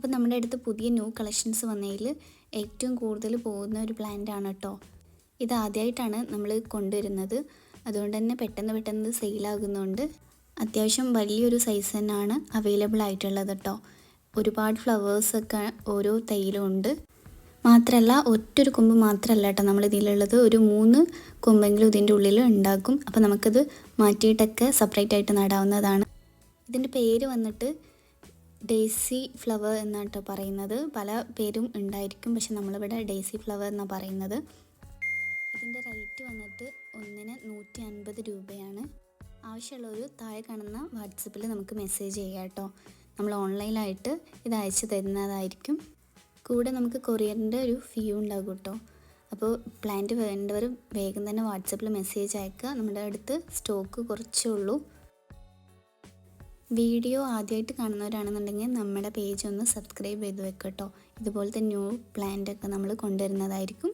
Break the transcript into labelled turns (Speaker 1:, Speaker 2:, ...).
Speaker 1: അപ്പോൾ നമ്മുടെ അടുത്ത് പുതിയ ന്യൂ കളക്ഷൻസ് വന്നതിൽ ഏറ്റവും കൂടുതൽ പോകുന്ന ഒരു പ്ലാന്റ് ആണ് കേട്ടോ ഇത് ആദ്യമായിട്ടാണ് നമ്മൾ കൊണ്ടുവരുന്നത്. അതുകൊണ്ട് തന്നെ പെട്ടെന്ന് പെട്ടെന്ന് സെയിലാകുന്നുണ്ട് അത്യാവശ്യം വലിയൊരു സൈസ് തന്നെയാണ് അവൈലബിൾ ആയിട്ടുള്ളത് കേട്ടോ ഒരുപാട് ഫ്ലവേഴ്സൊക്കെ ഓരോ തൈയിലും ഉണ്ട്. മാത്രമല്ല ഒറ്റൊരു കൊമ്പ് മാത്രമല്ല കേട്ടോ നമ്മൾ ഇതിലുള്ളത്. ഒരു മൂന്ന് കൊമ്പെങ്കിലും ഇതിന്റെ ഉള്ളിൽ ഉണ്ടാക്കും. അപ്പോൾ നമുക്കത് മാറ്റിയിട്ടൊക്കെ സെപ്പറേറ്റ് ആയിട്ട് നടാവുന്നതാണ്. ഇതിന്റെ പേര് വന്നിട്ട് ഡേസി ഫ്ലവർ എന്നാണ് പറയുന്നത്. പല പേരും ഉണ്ടായിരിക്കും പക്ഷെ നമ്മളിവിടെ ഡേസി ഫ്ലവർ എന്നാണ് പറയുന്നത്. ഇതിന്റെ റേറ്റ് വന്നിട്ട് ഒന്നിന് നൂറ്റി അൻപത് രൂപയാണ്. ആവശ്യമുള്ളൊരു താഴെ കാണുന്ന വാട്സപ്പിൽ നമുക്ക് മെസ്സേജ് ചെയ്യാം കേട്ടോ. നമ്മൾ ഓൺലൈനായിട്ട് ഇത് അയച്ചു തരുന്നതായിരിക്കും. കൂടെ നമുക്ക് കൊറിയറിന്റെ ഒരു ഫീ ഉണ്ടാകും കേട്ടോ. അപ്പോൾ പ്ലാന്റ് വേണ്ടവർ വേഗം തന്നെ വാട്സപ്പിൽ മെസ്സേജ് അയക്കുക. നമ്മുടെ അടുത്ത് സ്റ്റോക്ക് കുറച്ചേ ഉള്ളൂ. വീഡിയോ ആദ്യമായിട്ട് കാണുന്നവരാണെന്നുണ്ടെങ്കിൽ നമ്മുടെ പേജ് ഒന്ന് സബ്സ്ക്രൈബ് ചെയ്ത് വെക്കട്ടോ ഇതുപോലത്തെ ന്യൂ പ്ലാന്റ് ഒക്കെ നമ്മൾ കൊണ്ടുവരുന്നതായിരിക്കും.